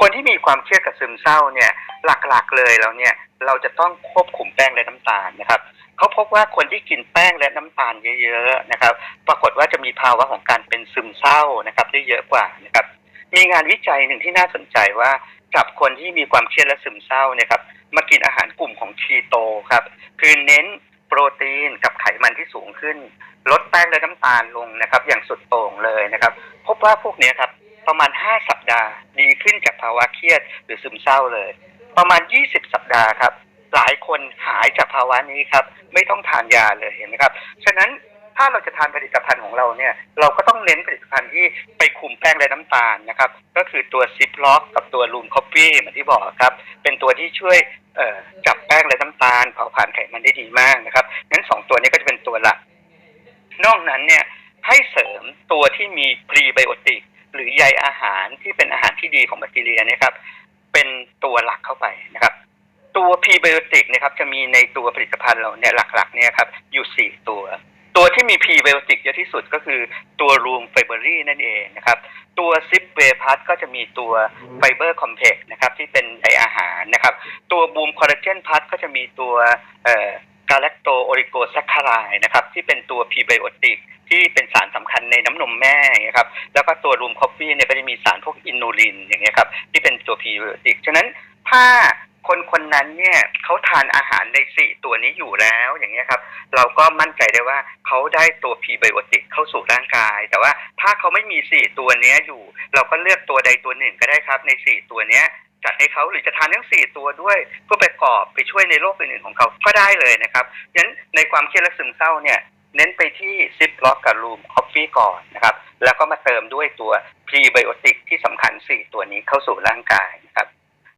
คนที่มีความเครียดกับซึมเศร้าเนี่ยหลักๆเลยแล้วเนี่ยเราจะต้องควบคุมแป้งและน้ำตาลนะครับเขาพบว่าคนที่กินแป้งและน้ำตาลเยอะๆนะครับ ปรากฏว่าจะมีภาวะของการเป็นซึมเศร้านะครับได้เยอะกว่านะครับมีงานวิจัยหนึ่งที่น่าสนใจว่าจับคนที่มีความเครียดและซึมเศร้าเนี่ยครับมากินอาหารกลุ่มของคีโตครับคือเน้นโปรตีนกับไขมันที่สูงขึ้น ลดแป้งและน้ำตาลลงนะครับ อย่างสุดโต่งเลยนะครับ พบว่าพวกนี้ครับ ประมาณ 5 สัปดาห์ ดีขึ้นจากภาวะเครียดหรือซึมเศร้าเลย ประมาณ 20 สัปดาห์ครับ หลายคนหายจากภาวะนี้ครับ ไม่ต้องทานยาเลยเห็นไหมครับ ฉะนั้นถ้าเราจะทานผลิตภัณฑ์ของเราเนี่ยเราก็ต้องเน้นผลิตภัณฑ์ที่ไปคุมแป้งและน้ำตาลนะครับ ก็คือตัวซิปล็อกกับตัวลูมคอฟฟี่เหมือนที่บอกครับ เป็นตัวที่ช่วยจับแป้งและน้ำตาลเผาผลาญไขมันได้ดีมากนะครับงั้นสองตัวนี้ก็จะเป็นตัวหลัก นอกนั้นเนี่ยให้เสริมตัวที่มีพรีไบโอติก หรือใยอาหารที่เป็นอาหารที่ดีของแบคทีเรียนะครับ เป็นตัวหลักเข้าไปนะครับ ตัวพรีไบโอติกนะครับจะมีในตัวผลิตภัณฑ์เราเนี่ยหลักๆเนี่ยครับอยู่สี่ตัว ตัวที่มีพรีไบโอติกเยอะที่สุดก็คือตัวรูมไฟเบอรี่นั่นเองนะครับ ตัวซิปเวพัสก็จะมีตัวไฟเบอร์คอมเพล็กซ์นะครับที่เป็นใยอาหารนะครับ ตัวบูมคอลลาเจนพัทก็จะมีตัวเอ่อกาแลคโตโอริโกแซคคารายนะครับที่เป็นตัวพรีไบโอติก ที่เป็นสารสำคัญในน้ำนมแม่นะครับแล้วก็ตัวรูมคอฟฟี่เนี่ยก็จะมีสารพวกอินูลินอย่างเงี้ยครับที่เป็นตัวพีไบโอติกฉะนั้นถ้าคนคนนั้นเนี่ยเขาทานอาหารในสี่ตัวนี้อยู่แล้วอย่างเงี้ยครับ เราก็มั่นใจได้ว่าเขาได้ตัวพีไบโอติกเข้าสู่ร่างกาย แต่ว่าถ้าเขาไม่มีสี่ตัวเนี้ยอยู่ เราก็เลือกตัวใดตัวหนึ่งก็ได้ครับ ในสี่ตัวเนี้ยจัดให้เขาหรือจะทานทั้งสี่ตัวด้วยเพื่อไปกอบไปช่วยในโรคอื่นๆของเขาก็ได้เลยนะครับงั้นในความเครียดและซึมเศร้าเนี่ย เน้นไปที่ซิปล็อกกับรูมคอฟฟี่ก่อนนะครับ แล้วก็มาเติมด้วยตัวพรีไบโอติกที่สำคัญ 4 ตัวนี้เข้าสู่ร่างกาย